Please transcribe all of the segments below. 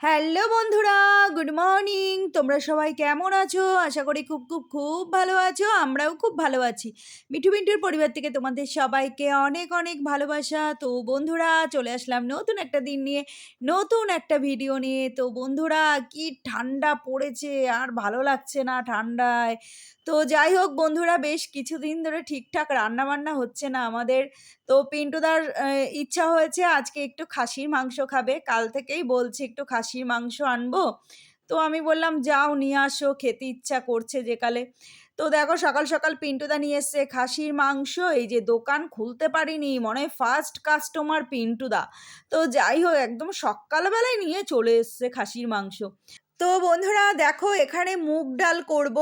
Hello বন্ধুরা, good morning. তোমরা সবাই কেমন আছো? আশা করি খুব খুব খুব ভালো আছো। আমরাও খুব ভালো আছি। মিঠু মিন্টুর পরিবার থেকে তোমাদের সবাইকে অনেক অনেক ভালোবাসা। তো বন্ধুরা, চলে আসলাম নতুন একটা দিন নিয়ে, নতুন একটা ভিডিও নিয়ে। তো বন্ধুরা, কি ঠান্ডা পড়েছে, আর ভালো লাগছে না ঠান্ডায়। তো যাই হোক বন্ধুরা, বেশ কিছুদিন ধরে ঠিকঠাক রান্না বান্না হচ্ছে না আমাদের। তো পিন্টুদার ইচ্ছা হয়েছে আজকে একটু খাসির মাংস খাবে। কাল থেকেই বলছে একটু খাসির মাংস আনব? তো আমি বললাম, যাও, নিয়ে আসো, খেতে ইচ্ছা করছে যেকালে। তো দেখো, সকাল সকাল পিন্টুদা নিয়ে এসছে খাসির মাংস। এই যে দোকান খুলতে পারিনি, মনে হয় ফার্স্ট কাস্টমার পিন্টুদা। তো যাই হোক, একদম সকালবেলায় নিয়ে চলে এসছে খাসির মাংস। তো বন্ধুরা দেখো এখানে মুগ ডাল করব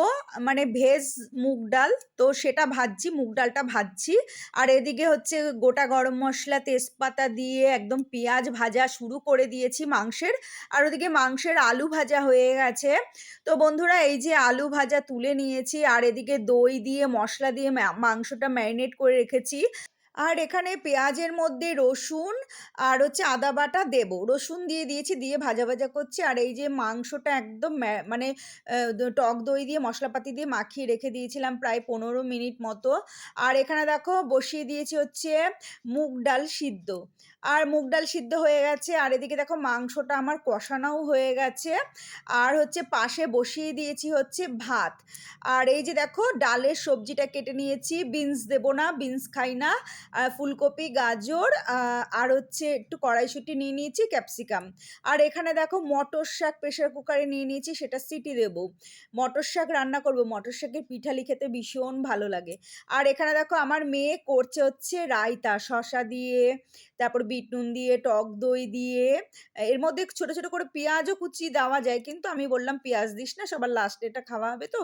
মানে ভেজ মুগ ডাল। তো সেটা ভাজছি, মুগ ডালটা ভাজছি। আর এদিকে হচ্ছে গোটা গরম মশলা, তেজপাতা দিয়ে একদম পেঁয়াজ ভাজা শুরু করে দিয়েছি মাংসের। আর ওদিকে মাংসের আলু ভাজা হয়ে গেছে। তো বন্ধুরা এই যে আলু ভাজা তুলে নিয়েছি, আর এদিকে দই দিয়ে মশলা দিয়ে মাংসটা ম্যারিনেট করে রেখেছি। আর এখানে পেঁয়াজের মধ্যে রসুন আর হচ্ছে আদা বাটা দেবো। রসুন দিয়ে দিয়েছি, দিয়ে ভাজা ভাজা করছি। আর এই যে মাংসটা একদম মানে টক দই দিয়ে, মশলাপাতি দিয়ে মাখিয়ে রেখে দিয়েছিলাম প্রায় পনেরো মিনিট মতো। আর এখানে দেখো বসিয়ে দিয়েছি হচ্ছে মুগ ডাল সিদ্ধ। আর মুগ ডাল সিদ্ধ হয়ে গেছে। আর এদিকে দেখো মাংসটা আমার কষানোও হয়ে গেছে। আর হচ্ছে পাশে বসিয়ে দিয়েছি হচ্ছে ভাত। আর এই যে দেখো ডালের সবজিটা কেটে নিয়েছি। বিনস দেবো না, বিনস খাই না। ফুলকপি, গাজর আর হচ্ছে একটু কড়াইশুঁটি নিয়ে নিয়েছি, ক্যাপসিকাম। আর এখানে দেখো মটর শাক প্রেশার কুকারে নিয়ে নিয়েছি, সেটা সিটি দেব। মটর শাক রান্না করব। মটর শাকের পিঠালি খেতে ভীষণ ভালো লাগে। আর এখানে দেখো আমার মেয়ে করছে হচ্ছে রায়তা শশা দিয়ে, তারপর বিট নুন দিয়ে, টক দই দিয়ে, এর মধ্যে ছোট ছোট করে পেঁয়াজও কুচি দেওয়া যায়। কিন্তু আমি বললাম, পেঁয়াজ দিস না, সবার লাস্টে এটা খাওয়া হবে তো?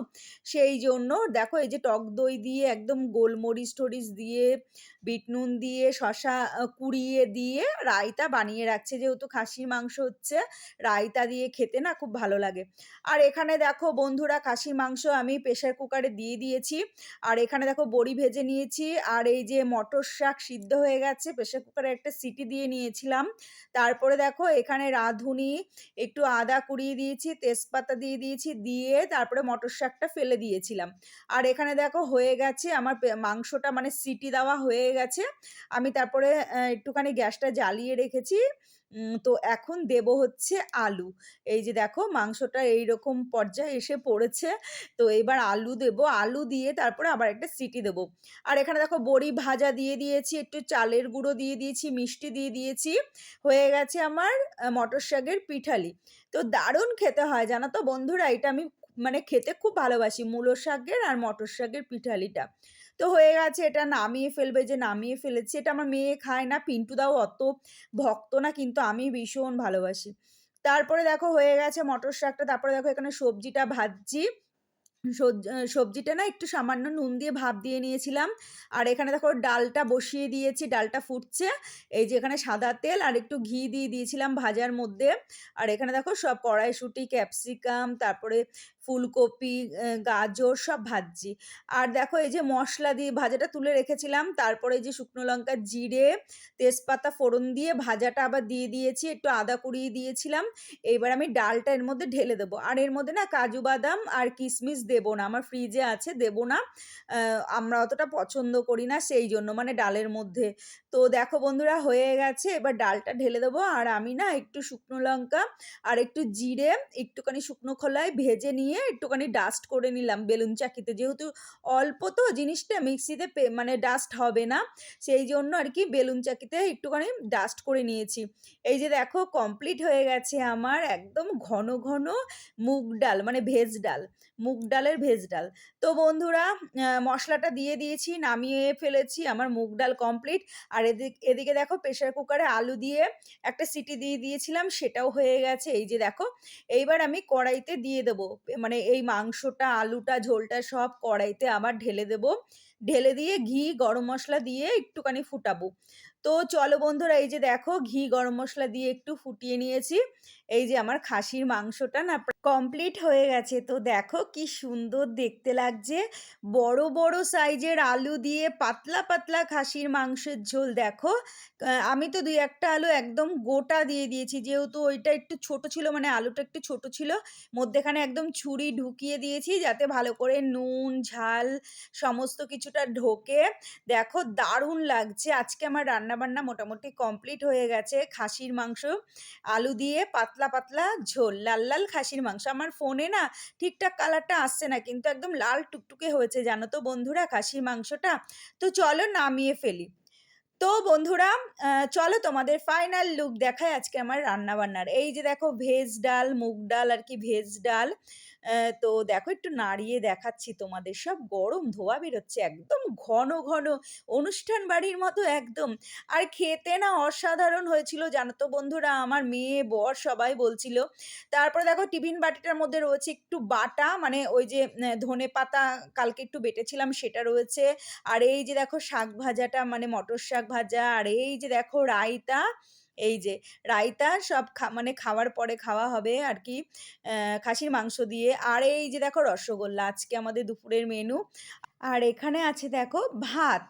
সেই জন্য দেখো, এই যে টক দই দিয়ে একদম গোলমরিচ টরিচ দিয়ে, বিট নুন দিয়ে শশা কুড়িয়ে দিয়ে রায়তা বানিয়ে রাখছে। যেহেতু খাসির মাংস হচ্ছে, রায়তা দিয়ে খেতে না খুব ভালো লাগে। আর এখানে দেখো বন্ধুরা, খাসির মাংস আমি প্রেশার কুকারে দিয়ে দিয়েছি। আর এখানে দেখো বড়ি ভেজে নিয়েছি। আর এই যে মটর শাক সিদ্ধ হয়ে গেছে প্রেশার কুকারে একটা দিয়ে নিয়েছিলাম। তারপরে দেখো এখানে রাঁধুনি, একটু আদা কুড়িয়ে দিয়েছি, তেজপাতা দিয়ে দিয়েছি, দিয়ে তারপরে মটর শাকটা ফেলে দিয়েছিলাম। আর এখানে দেখো হয়ে গেছে আমার মাংসটা মানে সিটি দেওয়া হয়ে গেছে। আমি তারপরে একটুখানি গ্যাসটা জ্বালিয়ে রেখেছি। তো এখন দেব হচ্ছে আলু। এই যে দেখো মাংসটা এইরকম পর্যায়ে এসে পড়েছে, তো এবার আলু দেব। আলু দিয়ে তারপরে আবার একটা সিটি দেব। আর এখানে দেখো বড়ি ভাজা দিয়ে দিয়েছি, একটু চালের গুঁড়ো দিয়ে দিয়েছি, মিষ্টি দিয়ে দিয়েছি। হয়ে গেছে আমার মটর শাকের পিঠালি। তো দারুণ খেতে হয় জানো তো বন্ধুরা, এটা আমি মানে খেতে খুব ভালোবাসি, মূলো শাকের আর মটর শাকের পিঠালিটা। তো হয়ে গেছে, এটা নামিয়ে ফেলবে যে নামিয়ে ফেলেছি। এটা আমার মেয়ে খায় না, পিন্টু দাও অত ভক্ত না, কিন্তু আমি ভীষণ ভালোবাসি। তারপরে দেখো হয়ে গেছে মটর শাকটা, তারপরে দেখো এখানে সবজিটা ভাজছি। সবজি সবজিটা না একটু সামান্য নুন দিয়ে ভাপ দিয়ে নিয়েছিলাম। আর এখানে দেখো ডালটা বসিয়ে দিয়েছি, ডালটা ফুটছে। এই যে এখানে সাদা তেল আর একটু ঘি দিয়ে দিয়েছিলাম ভাজার মধ্যে। আর এখানে দেখো সব কড়াইশুঁটি, ক্যাপসিকাম, তারপরে ফুলকপি গাজর সব ভাজছি। আর দেখো এই যে মশলা দিয়ে ভাজাটা তুলে রেখেছিলাম, তারপরে এই যে শুকনো লঙ্কা জিরে, তেজপাতা ফোড়ন দিয়ে ভাজাটা আবার দিয়ে দিয়েছি, একটু আদা কুড়িয়ে দিয়েছিলাম এইবার আমি ডালটা এর মধ্যে ঢেলে দেবো। আর এর মধ্যে না কাজু বাদাম আর কিশমিশ দেবো না, আমার ফ্রিজে আছে, দেবো না আমরা অতটা পছন্দ করি না সেই জন্য মানে ডালের মধ্যে। তো দেখো বন্ধুরা, হয়ে গেছে, এবার ডালটা ঢেলে দেবো, আর আমি না একটু শুকনো লঙ্কা আর একটু জিরে, একটুখানি শুকনো খোলায় ভেজে নিয়ে একটুখানি ডাস্ট করে নিলাম বেলুন চাকিতে। যেহেতু অল্প তো জিনিসটা মিক্সিতে মানে ডাস্ট হবে না, সেই জন্য আর কি বেলুন চাকিতে একটুখানি ডাস্ট করে নিয়েছি। এই যে দেখো কমপ্লিট হয়ে গেছে আমার একদম ঘন ঘন মুগ ডাল মানে ভেজ ডাল। মুগ ডালের ভেজ ডাল। তো বন্ধুরা মশলাটা দিয়ে দিয়েছি, নামিয়ে ফেলেছি আমার মুগ ডাল কমপ্লিট আর এদিকে এদিকে দেখো প্রেশার কুকারে আলু দিয়ে একটা সিটি দিয়ে দিয়েছিলাম, সেটাও হয়ে গেছে। এই যে দেখো, এইবার আমি কড়াইতে দিয়ে দেবো। মানে এই মাংসটা, আলুটা, ঝোলটা সব কড়াইতে আবার ঢেলে দেবো। ঢেলে দিয়ে ঘি, গরম মশলা দিয়ে একটুখানি ফুটাবো। তো চলো বন্ধুরা, এই যে দেখো, ঘি, গরম মশলা দিয়ে একটু ফুটিয়ে নিয়েছি। এই যে আমার খাসির মাংসটা না কমপ্লিট হয়ে গেছে। তো দেখো কি সুন্দর দেখতে লাগছে। বড়, বড় সাইজের আলু দিয়ে পাতলা, পাতলা খাসির মাংসের ঝোল দেখো। আমি তো ২-১ আলু একদম গোটা দিয়ে দিয়েছি। যেহেতু ওইটা একটু ছোট ছিল মানে আলুটা একটু ছোট ছিল। মধ্যেখানে একদম ছুরি ঢুকিয়ে দিয়েছি যাতে ভালো করে নুন, ঝাল সমস্ত কিছুটা ঢোকে। দেখো দারুণ লাগছে। আজকে আমার রান্নাবান্না মোটামুটি কমপ্লিট হয়ে গেছে। খাসির মাংস, আলু দিয়ে পাতলা, পাতলা ঝোল। লাল, লাল খাসির মাংস। আমার ফোনে না ঠিকঠাক কালারটা আসছে না কিন্তু একদম লাল টুকটুকে হয়েছে জানো তো বন্ধুরা খাসির মাংসটা। তো চলো নামিয়ে ফেলি। তো বন্ধুরা চলো তোমাদের ফাইনাল লুক দেখায় আজকে আমার রান্নাবান্নার। এই যে দেখো ভেজ ডাল, মুগ ডাল আর কি ভেজ ডাল। তো দেখো একটু নাড়িয়ে দেখাচ্ছি তোমাদের। সব গরম ধোঁয়া বেরোচ্ছে একদম ঘন, ঘন অনুষ্ঠান বাড়ির মতো একদম। আর খেতে না অসাধারণ হয়েছিল জানো তো বন্ধুরা। আমার মেয়ে, বর সবাই বলছিল। তারপরে দেখো টিফিন বাটিটার মধ্যে রয়েছে একটু বাটা মানে ওই যে অ্যা ধনেপাতা কালকে একটু বেটেছিলাম সেটা রয়েছে। আর এই যে দেখো শাক ভাজাটা মানে মটর শাক ভাজা আর এই যে দেখো রায়তা, এই যে রায়তা সব খা মানে খাওয়ার পরে খাওয়া হবে আর কি খাসির মাংস দিয়ে। আর এই যে দেখো রসগোল্লা, আজকে আমাদের দুপুরের মেনু। আর এখানে আছে দেখো ভাত।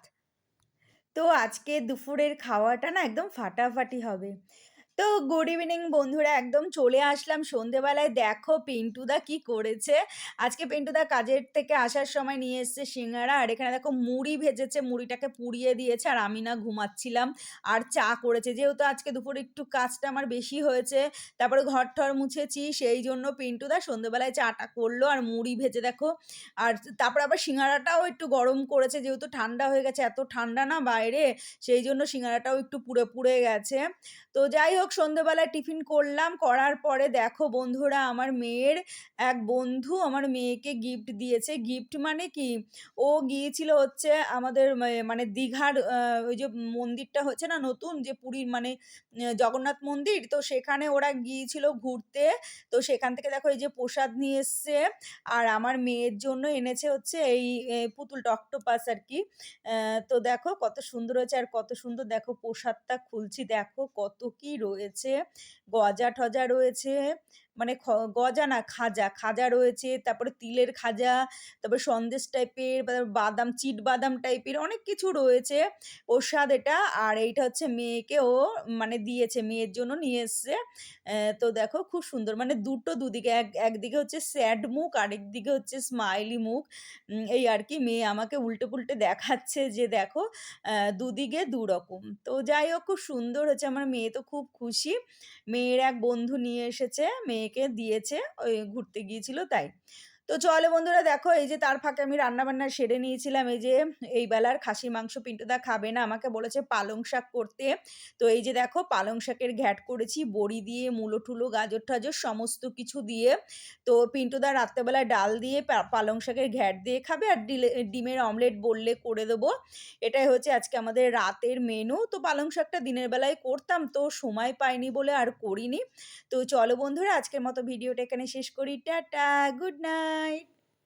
তো আজকে দুপুরের খাওয়াটা না একদম ফাটাফাটি হবে। তো গুড ইভিনিং বন্ধুরা একদম চলে আসলাম সন্ধেবেলায় দেখো পিন্টুদা কি করেছে। আজকে পিন্টুদা কাজের থেকে আসার সময় নিয়ে এসছে সিঙ্গারা আর এখানে দেখো মুড়ি ভেজেছে, মুড়িটাকে পুড়িয়ে দিয়েছে আর আমি না ঘুমাচ্ছিলাম। আর চা করেছে। যেহেতু আজকে দুপুরে একটু কাজটা আমার বেশি হয়েছে। তারপরে ঘর-টর মুছেছি সেই জন্য পিন্টুদা সন্ধেবেলায় চাটা করল আর মুড়ি ভেজে দেখো আর তারপর আবার সিঙ্গারাটাও একটু গরম করেছে যেহেতু ঠান্ডা হয়ে গেছে। এত ঠান্ডা না বাইরে সেই জন্য সিঙ্গারাটাও একটু পুড়ে, পুড়ে গেছে। তো যাই হোক সন্ধ্যেবেলায় টিফিন করলাম। করার পরে দেখো বন্ধুরা, আমার মেয়ের এক বন্ধু আমার মেয়েকে গিফট দিয়েছে। গিফট মানে কি? ও গিয়েছিল হচ্ছে আমাদের মানে দীঘার ওই যে মন্দিরটা হচ্ছে না নতুন, যে পুরীর মানে জগন্নাথ মন্দির। তো সেখানে ওরা গিয়েছিল ঘুরতে। তো সেখান থেকে দেখো এই যে প্রসাদ নিয়ে এসছে। আর আমার মেয়ের জন্য এনেছে হচ্ছে এই পুতুল পুতুলটা অক্টোপাস আর কি। তো দেখো কত সুন্দর হয়েছে আর কত সুন্দর দেখো প্রসাদটা খুলছি দেখো কত কি রয়েছে। গজা-টজা রয়েছে। মানে গজা না খাজা, খাজা রয়েছে। তারপরে তিলের খাজা, তারপরে সন্দেশ টাইপের, বাদাম চিট বাদাম টাইপের অনেক কিছু রয়েছে। প্রসাদ এটা। আর এইটা হচ্ছে মেয়েকে ও মানে দিয়েছে। মেয়ের জন্য নিয়ে এসছে। তো দেখো খুব সুন্দর মানে দুটো দুদিকে এক একদিকে হচ্ছে স্যাড মুখ আরেকদিকে হচ্ছে স্মাইলি মুখ। এই আর কি মেয়ে আমাকে উল্টে-পুল্টে দেখাচ্ছে যে দেখো দুদিকে দুরকম। তো যাই হোক খুব সুন্দর হয়েছে। আমার মেয়ে তো খুব খুশি। মেয়ের এক বন্ধু নিয়ে এসেছে, মেয়েকে দিয়েছে। ওই ঘুরতে গিয়েছিল তাই। তো চলো বন্ধুরা দেখো এই যে তার ফাঁকে আমি রান্নাবান্না সেরে নিয়েছিলাম। এই যে এই বেলার খাসির মাংস পিন্টুদা খাবে না। আমাকে বলেছে পালং শাক করতে। তো এই যে দেখো পালং শাকের ঘ্যাট করেছি বড়ি দিয়ে, মূলো-টুলো, গাজর-টাজর সমস্ত কিছু দিয়ে। তো পিন্টুদা রাত্রেবেলায় ডাল দিয়ে পালং শাকের ঘ্যাট দিয়ে খাবে আর ডিমের অমলেট বললে করে দেবো। এটাই হচ্ছে আজকে আমাদের রাতের মেনু। তো পালং শাকটা দিনের বেলায় করতাম তো সময় পাইনি বলে আর করিনি। তো চলো বন্ধুরা আজকের মতো ভিডিওটা এখানে শেষ করি। Tata, good night. night.